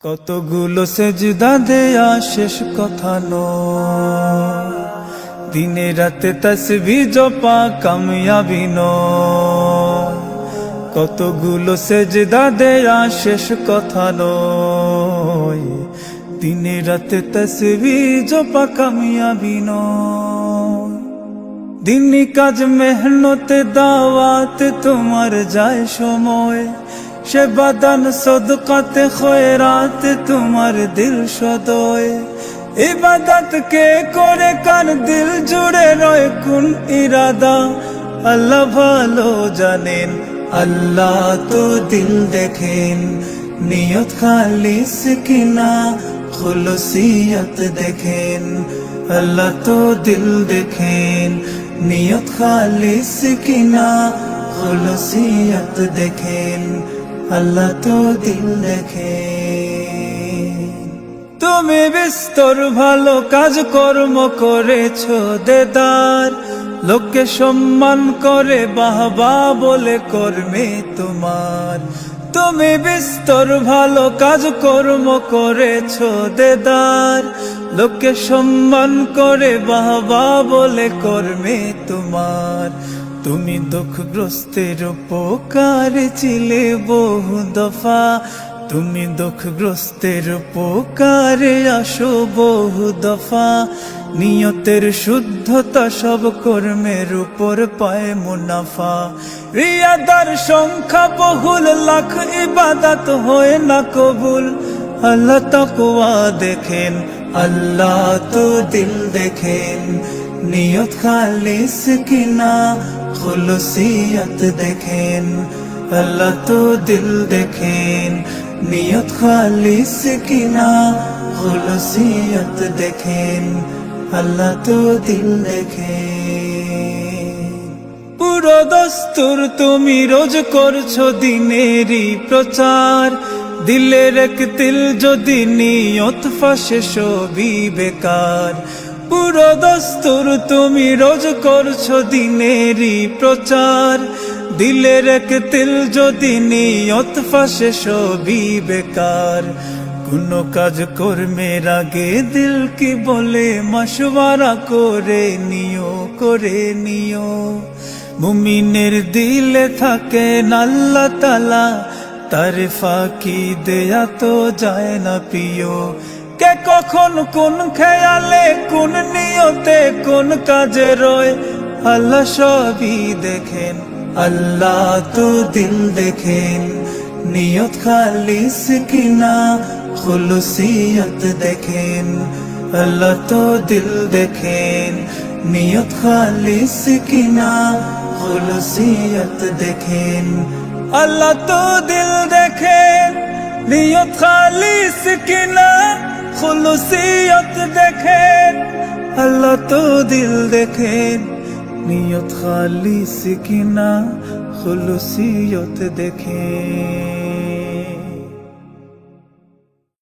কতগুলো সেজদা দেয়া শেষ কথা নয়। দিনে রাতে তসবি জপা কামিয়াবি নয়। কতগুলো সেজদা দেয়া শেষ কথা নয়। দিনে রাতে তসবি জপা কামিয়াবি নয়। দিনই কাজ মেহনতে দাওয়াত তোমার যায় সময়। সে বাদান সদকাতে খয়রাত তোমার দিল সদয়। ইবাদত কে করে কার দিল জুড়ে রয় কোন ইরাদা? আল্লাহ ভালো জানেন, আল্লাহ তো দিল দেখেন। নিয়ত খালিস কিনা, খুলসিয়ত দেখেন। আল্লাহ তো দিল দেখেন, নিয়ত খালিস কিনা, খুলসিয়ত দেখেন। আল্লাহ তো দিল দেখেন তুমি বিস্তর ভালো কাজ কর্ম করেছ দেদার। লোককে সম্মান করে বাহবা বলে কর্মে তোমার। তুমি বিস্তর ভালো কাজ কর্ম করেছ দেদার। লোককে সম্মান করে বাহবা বলে কর্মে তোমার। তুমি দুঃখগ্রস্তের উপকার ছিলে বহু দফা। তুমি দুঃখগ্রস্তের উপকারে আসো বহু দফা। নিয়তের শুদ্ধতা সব কর্মের উপর পায় মুনাফা। রিয়াদার সংখ্যা বহুল, লাখ ইবাদত হয় না কবুল। আল্লাহ তাকওয়া দেখেন, আল্লাহ তো দিল দেখেন। নিয়ত খালিস কিনা, খুলসিয়ত দেখেন, আল্লাহ তো দিল দেখেন। নিয়ত খালিস কিনা, খুলসিয়ত দেখেন, আল্লাহ তো দিল দেখেন। পুরো দস্তুর তুমি রোজ করছ দিনেরই প্রচার। দিলের এক তিল যদি নিয়ত ফাঁসে সবই বেকার। পুরো দস্তুর তুমি রোজ করছ দিনেরই প্রচার। দিলের এক তিল যদি নিয়ত ফাঁসে সবই বেকার। কোন কাজ কর্মের আগে দিল কি বলে মাসওয়ারা করে নিও করে নিও। মুমিনের দিলে থাকে নাল্লা তালা, তার ফাঁকি দেয়া তো যায় না প্রিয়। কে কখন কোন খেয়ালে, কোন নিয়তে কোন কাজে রয়? আল্লাহ সবই দেখেন, আল্লাহ তো দিল দেখেন। নিয়ত খালিস কিনা, খুলসিয়ত দেখেন। আল্লাহ তো দিল দেখেন, নিয়ত খালিস কিনা, খুলসিয়ত দেখেন। আল্লাহ তো দিল দেখেন, নিয়ত খালিস কিনা খুলসিয়ত দেখেন আল্লাহ তো দিল দেখেন। নিয়ত খালিস কিনা খুলসিয়ত দেখেন।